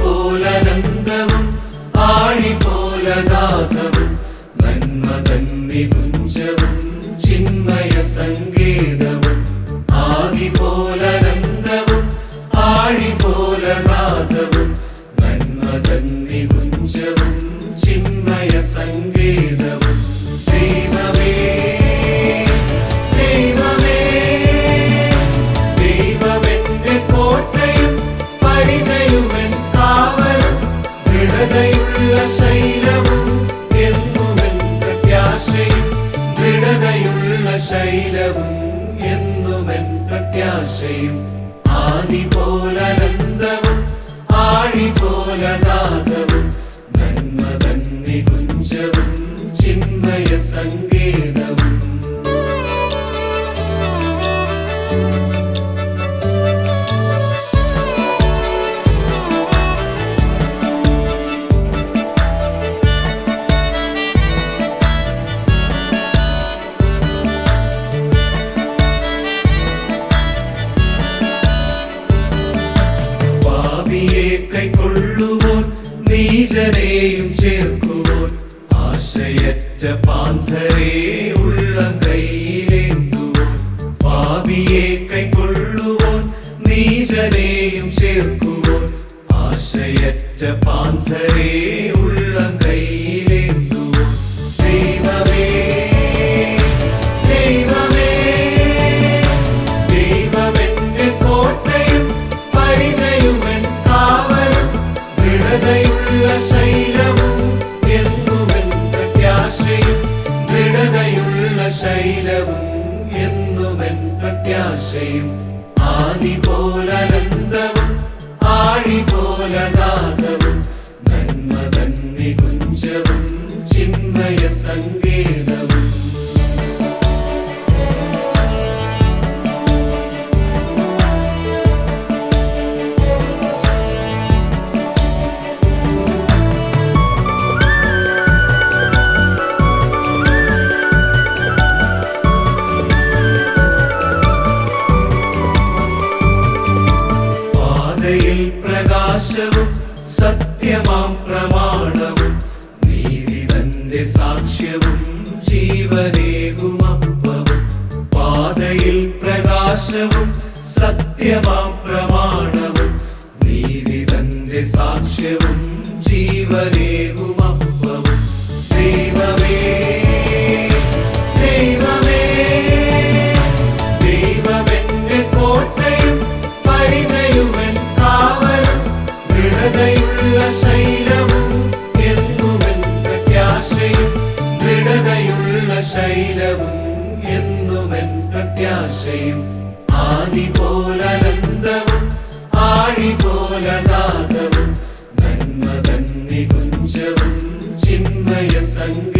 ആദിപോലനന്ദവും ആഴിപോലഗാധവും നന്മതന്നികുഞ്ചവും പ്രത്യാശയും ആദി പോലനന്ദവും ആഴി പോലഗാധവും കൈക്കൊള്ളുവോൻ നീചനെയും ചേർക്കുവോൻ. ആശയറ്റ പാന്തരേ ഉള്ള കയ്യിലേന്തുവോൻ? പാപിയെ കൈക്കൊള്ളുവോൻ പ്രത്യാശയും ആദി പോലനന്ദവും ആഴി പോലഗാധവും സത്യമാം പ്രമാണവും നീതി തന്റെ സാക്ഷ്യവും ജീവനേകുമപ്പവും പാതയിൽ പ്രകാശവും സത്യമാം പ്രമാണവും നീതി തന്റെ സാക്ഷ്യവും ജീവനേകുമപ്പവും. ദൃഢതയുള്ള ശൈലവും എന്നുമെൻ പ്രത്യാശയും ദൃഢതയുള്ള ശൈലവും എന്നുമെൻ പ്രത്യാശയും. ആദി പോലനന്ദവും ആഴി പോലഗാധവും നന്മതന്നി കുഞ്ചവും ചിന്മയ സങ്കേ